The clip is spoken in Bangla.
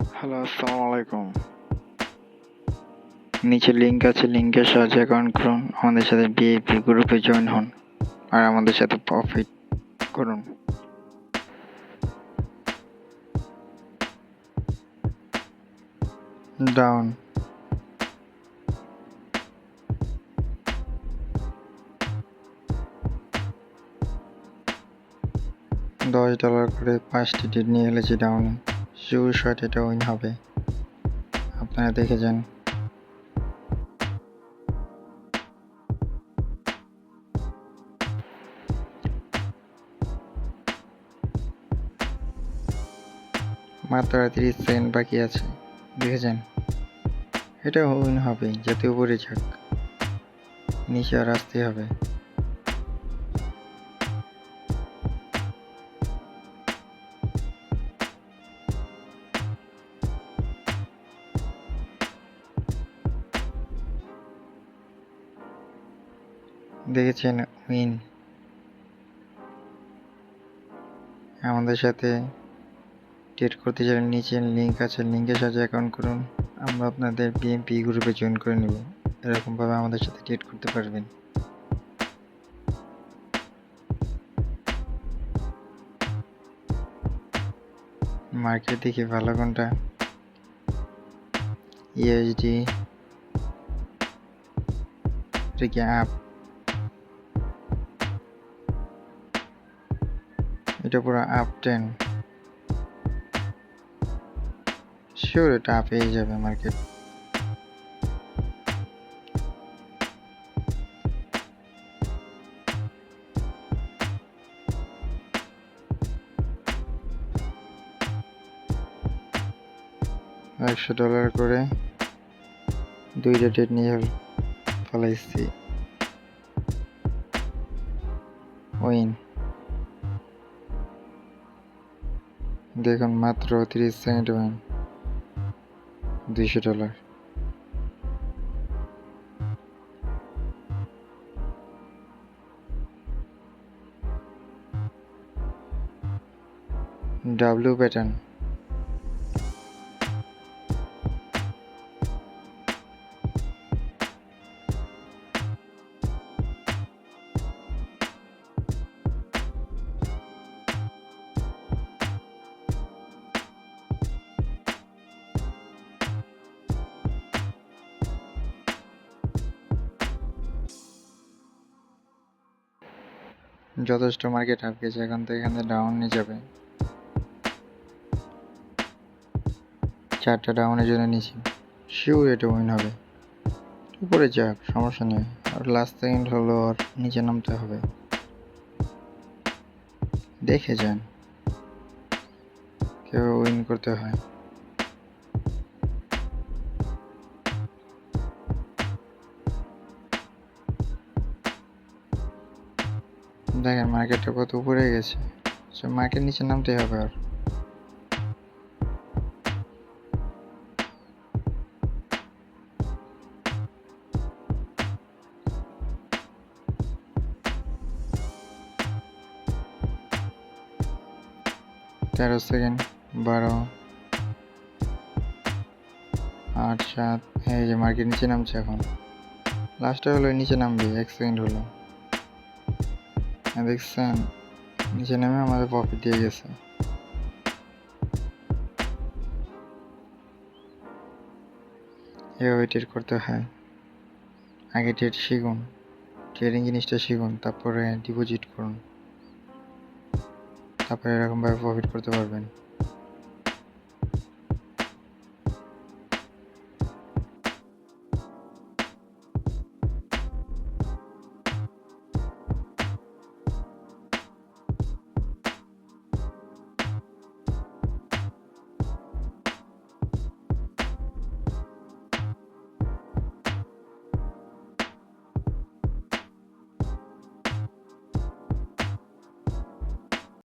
হ্যালো আসসালামু আলাইকুম। নিচে লিঙ্ক আছে লিঙ্কের সাহায্যে অ্যাকাউন্ট করুন আমাদের সাথে বিএপি গ্রুপে জয়েন হন, আর আমাদের সাথে প্রফিট করুন। ডাউন দশ ডলার করে পাঁচটি টিট নিয়ে এলেছি ডাউনে শিওর শট এটা উইন হবে। আপনারা দেখে যান। মাত্র তিরিশ সেকেন্ড বাকি আছে। দেখেছেন এটা উইন হবে, যাতে উপরে যাক নিচে আর আসতে হবে। দেখেছেন উইন? আমাদের সাথে ট্রেড করতে চাইলে নিচে লিঙ্ক আছে লিঙ্কের সাহায্যে অ্যাকাউন্ট করুন। আমরা আপনাদের বিএমপি গ্রুপে জয়েন করে নেব। এরকমভাবে আমাদের সাথে ট্রেড করতে পারবেন। মার্কেট দেখি ভালো কোনটা? ইএসডি এটা কি আপ এটা পুরো আপ টেন শিওর এটা আপ পেয়ে যাবে মার্কেট একশো ডলার করে দুইটা ডেট নিয়ে ফেলাইছি। উইন দেখুন মাত্র তিরিশ সেকেন্ড ম্যাম দুইশো ডলার। ডাব্লিউ প্যাটার্ন যথেষ্ট মার্কেট গেছে এখন তো এখানে ডাউন নিয়ে যাবে। চারটা ডাউনের জন্য নিছি শিওর এটা উইন হবে। উপরে যাক, সমস্যা নেই। আর লাস্ট সেকেন্ড হলো আর নিচে নামতে হবে। দেখে যান। কেউ উইন করতে হয়। দেখেন, মার্কেটটা কত উপরে গেছে। সে মার্কেট নিচে নামতে হবে আর। তেরো সেকেন্ড বারো, আট, সাত, এই যে মার্কেট নিচে নামছে এখন। লাস্টে হলো, নিচে নামবে, এক সেকেন্ড হলো। দেখছেন। নিচে নেমে আমাদের পপি দিয়ে গেছে। এভাবে ট্রেড করতে হয়। আগে ট্রেড শিখুন ট্রেডিং জিনিসটা শিখুন তারপরে ডিপোজিট করুন। তারপরে এরকমভাবে প্রফিট করতে পারবেন।